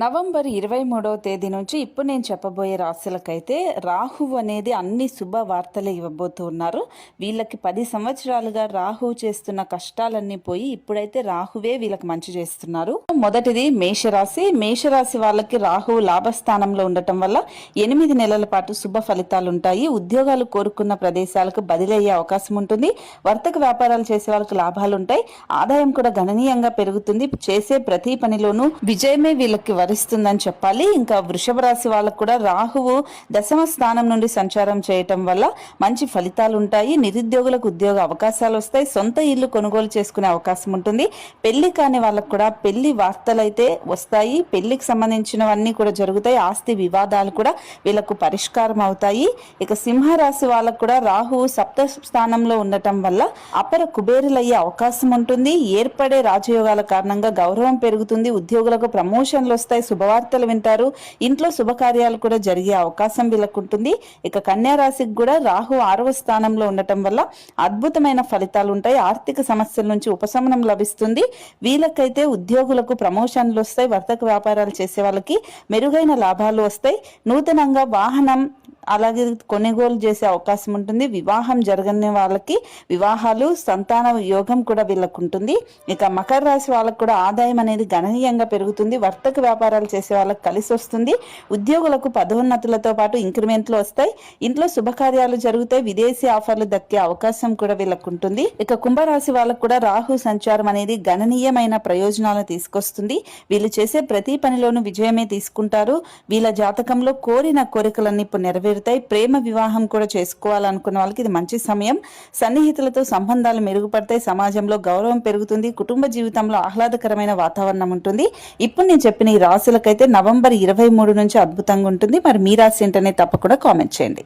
November ఇరవై మూడవ తేదీ నుంచి ఇప్పుడు నేను చెప్పబోయే రాశులకైతే రాహువు అనేది అన్ని శుభ వార్తలు ఇవ్వబోతూ ఉన్నారు. వీళ్ళకి పది సంవత్సరాలుగా రాహువు చేస్తున్న కష్టాలన్నీ పోయి ఇప్పుడైతే రాహువే వీళ్ళకి మంచి చేస్తున్నారు. మొదటిది మేషరాశి. మేషరాశి వాళ్ళకి రాహువు లాభస్థానంలో ఉండటం వల్ల ఎనిమిది నెలల పాటు శుభ ఫలితాలు ఉంటాయి. ఉద్యోగాలు కోరుకున్న ప్రదేశాలకు బదిలయ్యే అవకాశం ఉంటుంది. వర్తక వ్యాపారాలు చేసే వాళ్ళకి లాభాలు ఉంటాయి. ఆదాయం కూడా గణనీయంగా పెరుగుతుంది. చేసే ప్రతి పనిలోనూ విజయమే వీళ్ళకి వరిస్తుందని చెప్పాలి. ఇంకా వృషభ రాశి వాళ్ళకు కూడా రాహువు దశమ స్థానం నుండి సంచారం చేయటం వల్ల మంచి ఫలితాలు ఉంటాయి నిరుద్యోగులకు ఉద్యోగ అవకాశాలు వస్తాయి. సొంత ఇల్లు కొనుగోలు చేసుకునే అవకాశం ఉంటుంది. పెళ్ళి కాని వాళ్ళకు కూడా పెళ్ళి వార్తలు అయితే వస్తాయి. పెళ్ళికి సంబంధించినవన్నీ కూడా జరుగుతాయి. ఆస్తి వివాదాలు కూడా వీళ్ళకు పరిష్కారం అవుతాయి. ఇక సింహరాశి వాళ్ళకు కూడా రాహువు సప్త స్థానంలో ఉండటం వల్ల అపర కుబేరులయ్యే అవకాశం ఉంటుంది. ఏర్పడే రాజయోగాల కారణంగా గౌరవం పెరుగుతుంది. ఉద్యోగులకు ప్రమోషన్లు వస్తాయి. శుభవార్తలు వింటారు. ఇంట్లో శుభకార్యాలు కూడా జరిగే అవకాశం వీళ్ళకుంటుంది. ఇక కన్యా రాశికి కూడా రాహు ఆరవ స్థానంలో ఉండటం వల్ల అద్భుతమైన ఫలితాలు ఉంటాయి. ఆర్థిక సమస్యల నుంచి ఉపశమనం లభిస్తుంది. వీళ్ళకైతే ఉద్యోగులకు ప్రమోషన్లు వస్తాయి. వర్తక వ్యాపారాలు చేసే వాళ్ళకి మెరుగైన లాభాలు వస్తాయి. నూతనంగా వాహనం అలాగే కొనుగోలు చేసే అవకాశం ఉంటుంది. వివాహం జరగని వాళ్ళకి వివాహాలు సంతాన యోగం కూడా వీళ్ళకు ఉంటుంది. ఇక మకర రాశి వాళ్ళకు కూడా ఆదాయం అనేది గణనీయంగా పెరుగుతుంది. వర్తక వ్యాపారాలు చేసే వాళ్ళకి కలిసి వస్తుంది. ఉద్యోగులకు పదోన్నతులతో పాటు ఇంక్రిమెంట్లు వస్తాయి. ఇంట్లో శుభకార్యాలు జరుగుతాయి. విదేశీ ఆఫర్లు దక్కే అవకాశం కూడా వీళ్ళకు ఉంటుంది. ఇక కుంభరాశి వాళ్ళకు కూడా రాహు సంచారం అనేది గణనీయమైన ప్రయోజనాలను తీసుకొస్తుంది. వీళ్ళు చేసే ప్రతి పనిలోనూ విజయమే తీసుకుంటారు. వీళ్ళ జాతకంలో కోరిన కోరికలన్నీ ఇప్పుడు నెరవేరుతాయి ప్రేమ వివాహం కూడా చేసుకోవాలనుకున్న వాళ్ళకి ఇది మంచి సమయం. సన్నిహితులతో సంబంధాలు మెరుగుపడతాయి. సమాజంలో గౌరవం పెరుగుతుంది. కుటుంబ జీవితంలో ఆహ్లాదకరమైన వాతావరణం ఉంటుంది. ఇప్పుడు నేను చెప్పిన ఈ రాశులకైతే నవంబర్ ఇరవై మూడు నుంచి అద్భుతంగా ఉంటుంది. మరి మీ రాశి ఏంటనే తప్పకుండా కామెంట్ చేయండి.